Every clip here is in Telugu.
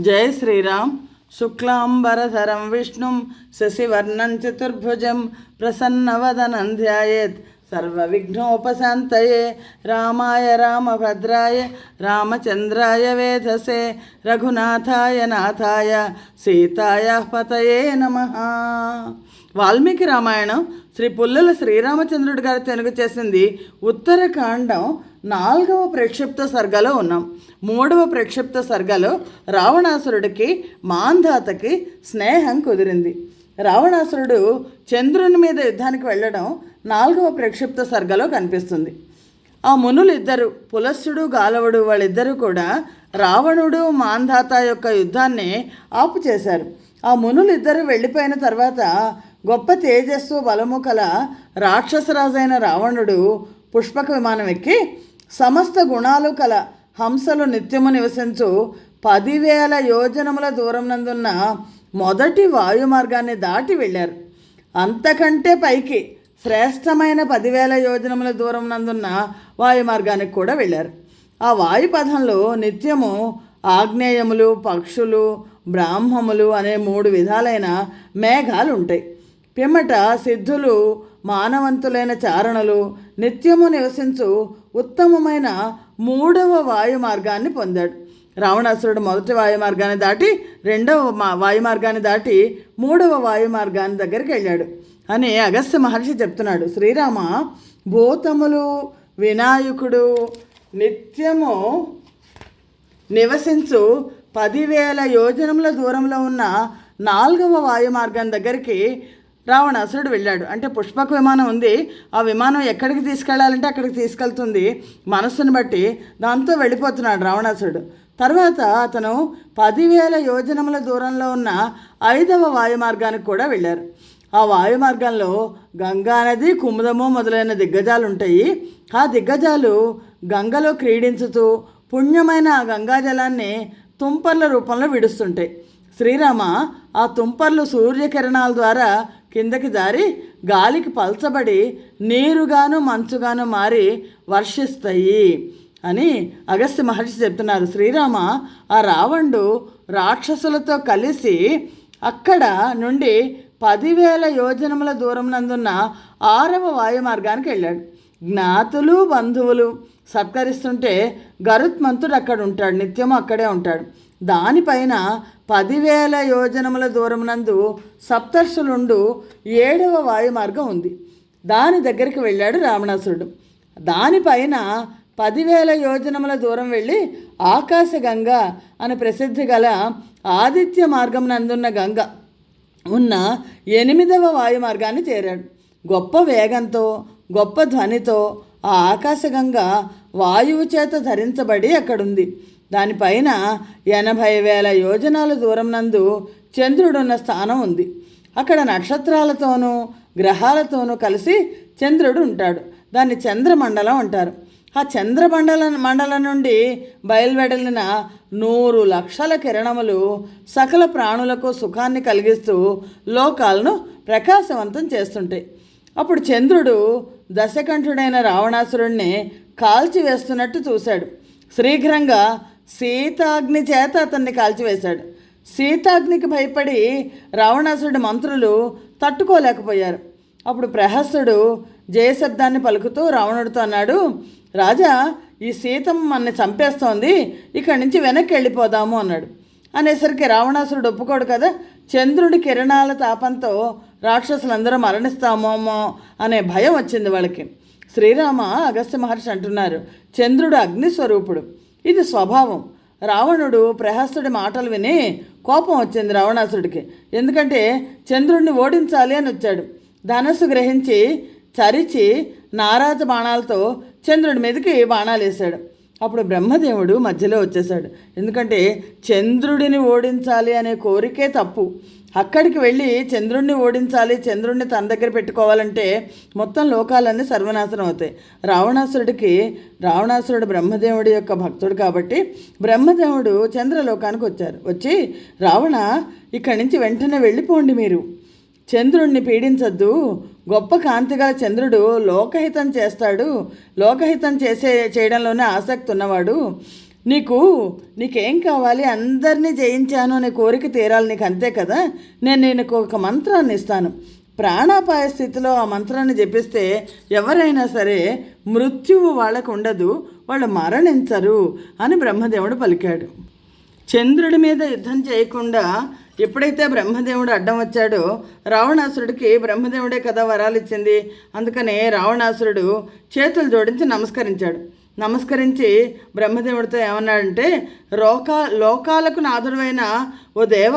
జయ శ్రీరామ్. శుక్లాంబరధరం విష్ణుం శశివర్ణం చతుర్భుజం ప్రసన్నవదనం ధ్యాయేత్ సర్వవిఘ్నోపశాంతయే. రామాయ రామభద్రాయ. రామచంద్రాయ వేధసే. రఘునాథాయ నాథాయ. సీతాయ పతయే నమ. వాల్మీకి రామాయణం శ్రీ పుల్లల శ్రీరామచంద్రుడు గారు తెలుగు చేసింది ఉత్తరకాండం నాలుగవ ప్రక్షిప్త సర్గలో ఉన్నాం. మూడవ ప్రక్షిప్త సర్గలో రావణాసురుడికి మాంధాతకి స్నేహం కుదిరింది. రావణాసురుడు చంద్రుని మీద యుద్ధానికి వెళ్ళడం నాలుగవ ప్రక్షిప్త సర్గలో కనిపిస్తుంది. ఆ మునులు ఇద్దరు పులస్సుడు గాలవుడు వాళ్ళిద్దరూ కూడా రావణుడు మాంధాత యొక్క యుద్ధాన్ని ఆపు చేశారు ఆ మునులు ఇద్దరు వెళ్ళిపోయిన తర్వాత గొప్ప తేజస్సు బలము కల రాక్షసరాజైన రావణుడు పుష్పక విమానం ఎక్కి సమస్త గుణాలు కల హంసలు నిత్యము నివసించు పదివేల యోజనముల దూరం నందున్న మొదటి వాయు మార్గాన్ని దాటి వెళ్ళారు. అంతకంటే పైకి శ్రేష్టమైన పదివేల యోజనముల దూరం నందున్న వాయు మార్గానికి కూడా వెళ్ళారు. ఆ వాయుపథంలో నిత్యము ఆగ్నేయములు పక్షులు బ్రాహ్మములు అనే మూడు విధాలైన మేఘాలు ఉంటాయి పిమ్మట సిద్ధులు మానవంతులైన చారణలు నిత్యము నివసించు ఉత్తమమైన మూడవ వాయు మార్గాన్ని పొందాడు. రావణాసురుడు మొదటి వాయు మార్గాన్ని దాటి రెండవ మా వాయు మార్గాన్ని దాటి మూడవ వాయు మార్గాన్ని దగ్గరికి వెళ్ళాడు. అని అగస్త్య మహర్షి చెప్తున్నాడు. శ్రీరామ భూతములు వినాయకుడు నిత్యము నివసించు పదివేల యోజనముల దూరంలో ఉన్న నాలుగవ వాయు మార్గం దగ్గరికి రావణాసురుడు వెళ్ళాడు. అంటే పుష్పక విమానం ఉంది. ఆ విమానం ఎక్కడికి తీసుకెళ్ళాలంటే అక్కడికి తీసుకెళ్తుంది. మనస్సును బట్టి దాంతో వెళ్ళిపోతున్నాడు రావణాసురుడు. తర్వాత అతను పదివేల యోజనముల దూరంలో ఉన్న ఐదవ వాయు మార్గానికి కూడా వెళ్ళారు. ఆ వాయు మార్గంలో గంగా నది కుముదము మొదలైన దిగ్గజాలు ఉంటాయి ఆ దిగ్గజాలు గంగలో క్రీడించుతూ పుణ్యమైన ఆ గంగాజలాన్ని తుంపర్ల రూపంలో విడుస్తుంటాయి. శ్రీరామ ఆ తుంపర్లు సూర్యకిరణాల ద్వారా కిందకి జారి గాలికి పల్చబడి నీరుగాను మంచుగాను మారి వర్షిస్తాయి అని అగస్త్య మహర్షి చెప్తున్నారు. శ్రీరామ ఆ రావణుడు రాక్షసులతో కలిసి అక్కడ నుండి పదివేల యోజనముల దూరం నందున్న ఆరవ వాయుమార్గానికి వెళ్ళాడు. జ్ఞాతులు బంధువులు సత్కరిస్తుంటే గరుత్మంతుడు అక్కడ ఉంటాడు నిత్యం అక్కడే ఉంటాడు. దానిపైన పదివేల యోజనముల దూరం నందు సప్తర్షులుండు ఏడవ వాయుమార్గం ఉంది. దాని దగ్గరికి వెళ్ళాడు రావణాసురుడు. దానిపైన పదివేల యోజనముల దూరం వెళ్ళి ఆకాశగంగ అని ప్రసిద్ధి గల ఆదిత్య మార్గం నందున్న గంగ ఉన్న ఎనిమిదవ వాయుమార్గాన్ని చేరాడు. గొప్ప వేగంతో గొప్ప ధ్వనితో ఆ ఆకాశగంగ వాయువు చేత ధరించబడి అక్కడుంది. దానిపైన ఎనభై వేల యోజనాల దూరం నందు చంద్రుడున్న స్థానం ఉంది. అక్కడ నక్షత్రాలతోనూ గ్రహాలతోనూ కలిసి చంద్రుడు ఉంటాడు. దాన్ని చంద్రమండలం అంటారు. ఆ చంద్రమండల మండలం నుండి బయలువెడలిన నూరు లక్షల కిరణములు సకల ప్రాణులకు సుఖాన్ని కలిగిస్తూ లోకాలను ప్రకాశవంతం చేస్తుంటాయి. అప్పుడు చంద్రుడు దశకంఠుడైన రావణాసురుణ్ణి కాల్చివేస్తున్నట్టు చూశాడు. శీఘ్రంగా సీతాగ్ని చేత అతన్ని కాల్చివేశాడు. సీతాగ్నికి భయపడి రావణాసుడి మంత్రులు తట్టుకోలేకపోయారు. అప్పుడు ప్రహస్తుడు జయశబ్దాన్ని పలుకుతూ రావణుడితో అన్నాడు రాజా ఈ సీతం మనని చంపేస్తోంది ఇక్కడి నుంచి వెనక్కి వెళ్ళిపోదాము అన్నాడు. అనేసరికి రావణాసురుడు ఒప్పుకోడు కదా చంద్రుడి కిరణాల తాపంతో రాక్షసులందరూ మరణిస్తామోమో అనే భయం వచ్చింది వాళ్ళకి. శ్రీరామ అగస్త్య మహర్షి అంటున్నారు చంద్రుడు అగ్నిస్వరూపుడు. ఇది స్వభావం. రావణుడు ప్రహస్తుడి మాటలు విని కోపం వచ్చింది రావణాసుడికి ఎందుకంటే చంద్రుణ్ణి ఓడించాలి అని వచ్చాడు. ధనస్సు గ్రహించి చరిచి నారాజ బాణాలతో చంద్రుడి మీదకి బాణాలు వేశాడు అప్పుడు బ్రహ్మదేవుడు మధ్యలో వచ్చేసాడు. ఎందుకంటే చంద్రుడిని ఓడించాలి అనే కోరికే తప్పు. అక్కడికి వెళ్ళి చంద్రుడిని ఓడించాలి చంద్రుడిని తన దగ్గర పెట్టుకోవాలంటే మొత్తం లోకాలన్నీ సర్వనాశనం అవుతాయి. రావణాసురుడికి రావణాసురుడు బ్రహ్మదేవుడి యొక్క భక్తుడు కాబట్టి బ్రహ్మదేవుడు చంద్రలోకానికి వచ్చారు. వచ్చి రావణ ఇక్కడి నుంచి వెంటనే వెళ్ళిపోండి మీరు. చంద్రుణ్ణి పీడించద్దు. గొప్ప కాంతిగల చంద్రుడు లోకహితం చేస్తాడు. లోకహితం చేసే చేయడంలోనే ఆసక్తి ఉన్నవాడు. నీకు నీకేం కావాలి? అందరినీ జయించాను అనే కోరిక తీరాలి నీకు అంతే కదా? నేను నీకు ఒక మంత్రాన్ని ఇస్తాను. ప్రాణాపాయ స్థితిలో ఆ మంత్రాన్ని జపిస్తే ఎవరైనా సరే మృత్యువు వాళ్ళకు ఉండదు వాళ్ళు మరణించరు అని బ్రహ్మదేవుడు పలికాడు. చంద్రుడి మీద యుద్ధం చేయకుండా ఎప్పుడైతే బ్రహ్మదేవుడు అడ్డం వచ్చాడో రావణాసురుడికి బ్రహ్మదేవుడే కదా వరాలు ఇచ్చింది అందుకనే రావణాసురుడు చేతులు జోడించి నమస్కరించాడు. నమస్కరించి బ్రహ్మదేవుడితో ఏమన్నాడంటే లోకా లోకాలకు నాథుడైన ఓ దేవ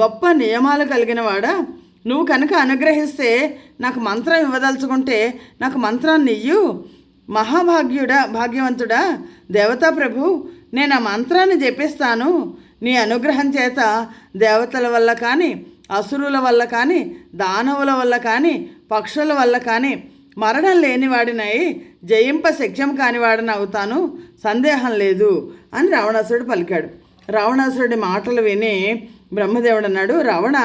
గొప్ప నియమాలు కలిగిన వాడా నువ్వు కనుక అనుగ్రహిస్తే నాకు మంత్రం ఇవ్వదలుచుకుంటే నాకు మంత్రాన్ని ఇయ్యు. మహాభాగ్యుడా భాగ్యవంతుడా దేవతా ప్రభు నేను ఆ మంత్రాన్ని జపిస్తాను. నీ అనుగ్రహం చేత దేవతల వల్ల కానీ అసురుల వల్ల కానీ దానవుల వల్ల కానీ పక్షుల వల్ల కానీ మరణం లేనివాడినై జయింప శక్యం కానివాడని అవుతాను సందేహం లేదు అని రావణాసురుడు పలికాడు. రావణాసురుడి మాటలు విని బ్రహ్మదేవుడు అన్నాడు రావణ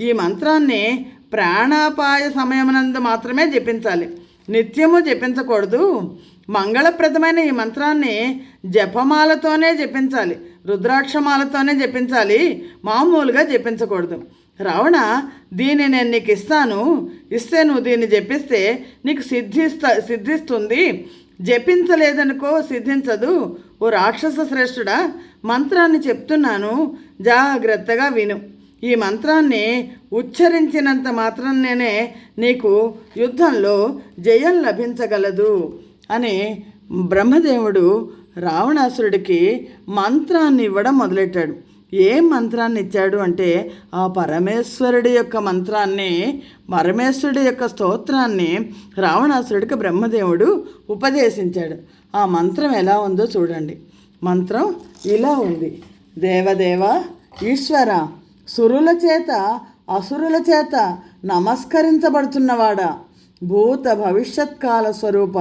ఈ మంత్రాన్ని ప్రాణాపాయ సమయమునందు మాత్రమే జపించాలి. నిత్యము జపించకూడదు. మంగళప్రదమైన ఈ మంత్రాన్ని జపమాలతోనే జపించాలి. రుద్రాక్షమాలతోనే జపించాలి. మామూలుగా జపించకూడదు. రావణ దీన్ని నేను నీకు ఇస్తాను. ఇస్తే నువ్వు దీన్ని జపిస్తే నీకు సిద్ధిస్తా సిద్ధిస్తుంది. జపించలేదనుకో సిద్ధించదు. ఓ రాక్షస శ్రేష్ఠుడా మంత్రాన్ని చెప్తున్నాను. జాగ్రత్తగా విను. ఈ మంత్రాన్ని ఉచ్చరించినంత మాత్రంలోనే నీకు యుద్ధంలో జయం లభించగలదు అని బ్రహ్మదేవుడు రావణాసురుడికి మంత్రాన్ని ఇవ్వడం మొదలెట్టాడు. ఏ మంత్రాన్ని ఇచ్చాడు అంటే ఆ పరమేశ్వరుడి యొక్క మంత్రాన్ని పరమేశ్వరుడి యొక్క స్తోత్రాన్ని రావణాసురుడికి బ్రహ్మదేవుడు ఉపదేశించాడు. ఆ మంత్రం ఎలా ఉందో చూడండి. మంత్రం ఇలా ఉంది. దేవదేవ ఈశ్వర సురుల చేత అసురుల చేత నమస్కరించబడుతున్నవాడా? భూత భవిష్యత్కాల స్వరూప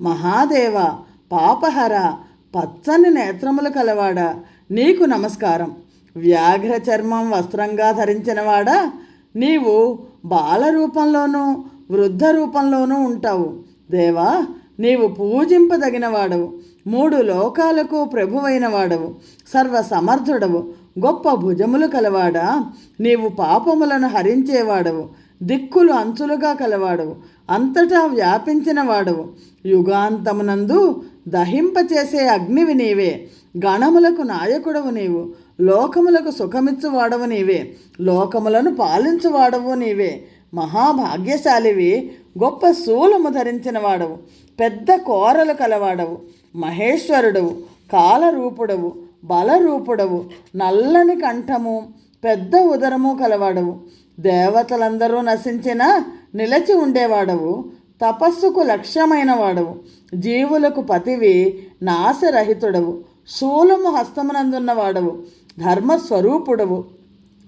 మహాదేవ పాపహర పచ్చని నేత్రములు కలవాడా? నీకు నమస్కారం. వ్యాఘ్ర చర్మం వస్త్రంగా ధరించినవాడా? నీవు బాల రూపంలోనూ వృద్ధ రూపంలోనూ ఉంటావు. దేవా నీవు పూజింపదగినవాడవు. మూడు లోకాలకు ప్రభువైన వాడవు సర్వ సమర్థుడవు గొప్ప భుజములు కలవాడా? నీవు పాపములను హరించేవాడవు. దిక్కులు అంచులుగా కలవాడవు. అంతటా వ్యాపించిన వాడవు. యుగాంతమునందు దహింపచేసే అగ్నివి నీవే. గణములకు నాయకుడవు నీవు. లోకములకు సుఖమిచ్చువాడవు నీవే. లోకములను పాలించువాడవు నీవే. మహాభాగ్యశాలివి గొప్ప శూలము ధరించిన వాడవు. పెద్ద కోరలు కలవాడవు. మహేశ్వరుడవు కాలరూపుడవు బలరూపుడవు నల్లని కంఠము పెద్ద ఉదరము కలవాడవు. దేవతలందరూ నశించినా నిలచి ఉండేవాడవు. తపస్సుకు లక్ష్యమైన వాడవు జీవులకు పతివి నాశరహితుడవు. శూలము హస్తమునందున్న వాడవు ధర్మస్వరూపుడవు.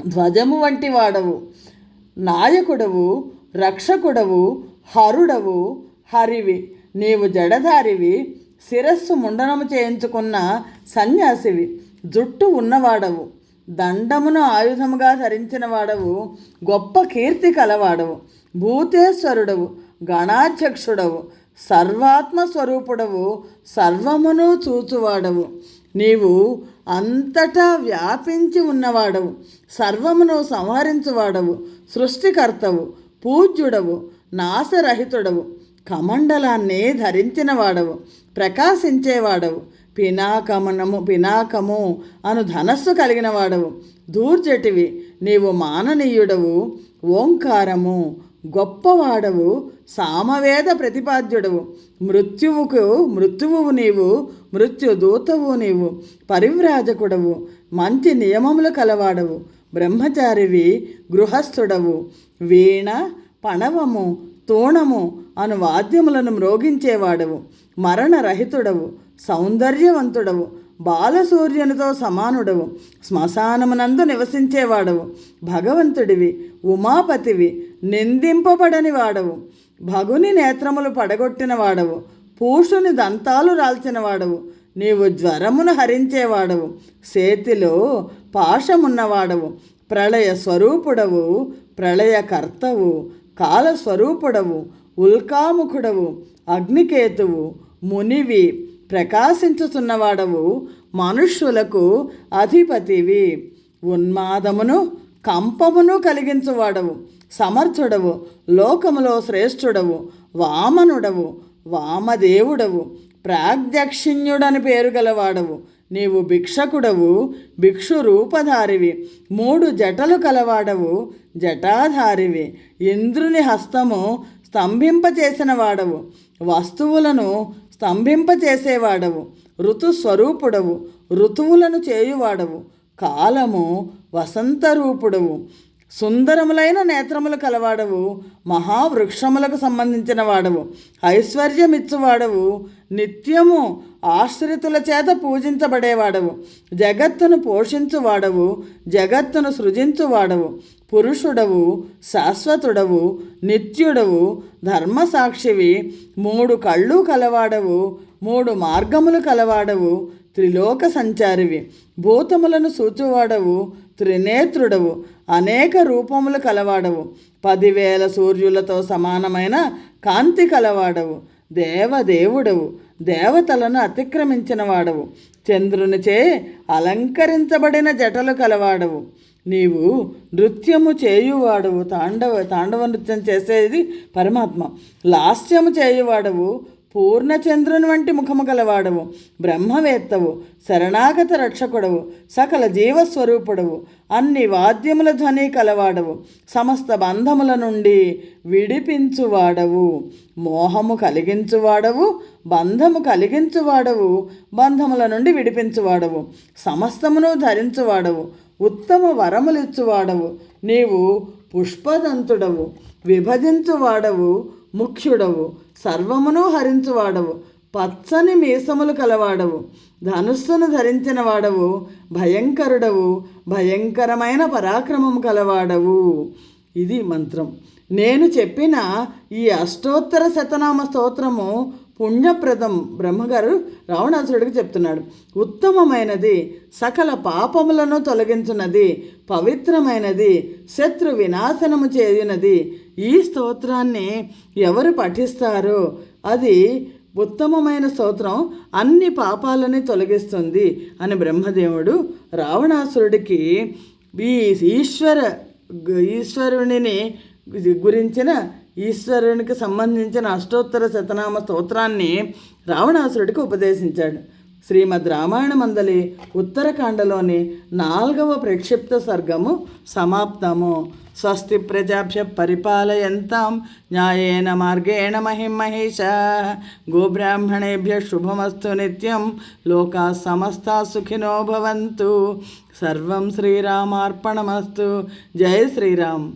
ధ్వజము వంటి వాడవు నాయకుడవు. రక్షకుడవు. హరుడవు. హరివి. నీవు జడధారివి. శిరస్సు ముండనము చేయించుకున్న సన్యాసివి. జుట్టు ఉన్నవాడవు. దండమును ఆయుధముగా ధరించిన వాడవు గొప్ప కీర్తి కలవాడవు భూతేశ్వరుడవు గణాధ్యక్షుడవు సర్వాత్మ స్వరూపుడవు సర్వమును చూచువాడవు. నీవు అంతటా వ్యాపించి ఉన్నవాడవు సర్వమును సంహరించువాడవు సృష్టికర్తవు పూజ్యుడవు నాశరహితుడవు కమండలాన్ని ధరించిన వాడవు ప్రకాశించేవాడవు పినాకమనము పినాకము అను ధనస్సు కలిగిన వాడవు దూర్జటివి నీవు మాననీయుడవు ఓంకారము గొప్పవాడవు సామవేద ప్రతిపాద్యుడవు. మృత్యువుకు మృత్యువు నీవు మృత్యుదూతవు నీవు పరివ్రాజకుడవు మంచి నియమములు కలవాడవు. బ్రహ్మచారివి గృహస్థుడవు. వీణ పణవము తోణము అను వాద్యములను మ్రోగించేవాడవు. మరణరహితుడవు. సౌందర్యవంతుడవు. బాలసూర్యునితో సమానుడవు. శ్మశానమునందు నివసించేవాడవు. భగవంతుడివి ఉమాపతివి నిందింపబడని వాడవు. భగుని నేత్రములు పడగొట్టిన వాడవు పూషుని దంతాలు రాల్చిన వాడవు నీవు జ్వరమును హరించేవాడవు. చేతిలో పాశమున్నవాడవు. ప్రళయ స్వరూపుడవు. ప్రళయకర్తవు కాలస్వరూపుడవు. ఉల్కాముఖుడవు. అగ్నికేతువు. మునివి. ప్రకాశించుతున్నవాడవు మనుష్యులకు అధిపతివి. ఉన్మాదమును కంపమును కలిగించువాడవు. సమర్థుడవు. లోకములో శ్రేష్ఠుడవు. వామనుడవు. వామదేవుడవు. ప్రాగ్దక్షిణ్యుడని పేరు గలవాడవు. నీవు భిక్షకుడవు. భిక్షు రూపధారివి మూడు జటలు కలవాడవు. జటాధారివి. ఇంద్రుని హస్తము స్తంభింపచేసిన వాడవు వస్తువులను స్తంభింపచేసేవాడవు ఋతుస్వరూపుడవు. ఋతువులను చేయువాడవు. కాలము వసంతరూపుడవు. సుందరములైన నేత్రములు కలవాడవు. మహావృక్షములకు సంబంధించిన వాడవు ఐశ్వర్యమిచ్చువాడవు. నిత్యము ఆశ్రితుల చేత పూజించబడేవాడవు. జగత్తును పోషించువాడవు. జగత్తును సృజించువాడవు. పురుషుడవు శాశ్వతుడవు నిత్యుడవు ధర్మసాక్షివి మూడు కళ్ళు కలవాడవు మూడు మార్గములు కలవాడవు త్రిలోక సంచారివి భూతములను సూచువాడవు త్రినేత్రుడవు అనేక రూపములు కలవాడవు పదివేల సూర్యులతో సమానమైన కాంతి కలవాడవు దేవదేవుడవు దేవతలను అతిక్రమించిన వాడవు చంద్రునిచే అలంకరించబడిన జటలు కలవాడవు. నీవు నృత్యము చేయువాడవు. తాండవ తాండవ నృత్యం చేసేది పరమాత్మ. లాస్యము చేయువాడవు. పూర్ణచంద్రుని వంటి ముఖము గలవాడవు. బ్రహ్మవేత్తవు. శరణాగత రక్షకుడవు. సకల జీవస్వరూపుడవు. అన్ని వాద్యముల ధ్వని కలవాడవు. సమస్త బంధముల నుండి విడిపించువాడవు. మోహము కలిగించువాడవు. బంధము కలిగించువాడవు. బంధముల నుండి విడిపించువాడవు. సమస్తమును ధరించువాడవు. ఉత్తమ వరములిచ్చువాడవు. నీవు పుష్పదంతుడవు. విభజించువాడవు ముఖ్యుడవు. సర్వమును హరించువాడవు. పచ్చని మీసములు కలవాడవు. ధనుస్సును ధరించిన వాడవు భయంకరుడవు. భయంకరమైన పరాక్రమము కలవాడవు. ఇది మంత్రం. నేను చెప్పిన ఈ అష్టోత్తర శతనామ స్తోత్రము పుణ్యప్రదం బ్రహ్మగారు రావణాసురుడికి చెప్తున్నాడు. ఉత్తమమైనది సకల పాపములను తొలగించున్నది పవిత్రమైనది శత్రు వినాశనము చేయునది ఈ స్తోత్రాన్ని ఎవరు పఠిస్తారో? అది ఉత్తమమైన స్తోత్రం అన్ని పాపాలని తొలగిస్తుంది అని బ్రహ్మదేవుడు రావణాసురుడికి ఈ ఈశ్వర ఈశ్వరునిని గురించిన ఈశ్వరునికి సంబంధించిన అష్టోత్తర శతనామ స్తోత్రాన్ని రావణాసురుడికి ఉపదేశించాడు. శ్రీమద్ రామాయణమందలి ఉత్తరకాండలోని నాలుగవ ప్రక్షిప్త సర్గము సమాప్తము. స్వస్తి ప్రజాభ్య పరిపాలయంతాం. న్యాయేన మార్గేణ మహిం మహిష గోబ్రాహ్మణేభ్య శుభమస్తు నిత్యం. లోకా సమస్తా సుఖినో భవంతు. సర్వం శ్రీరామార్పణమస్తు. జయ శ్రీరామ్.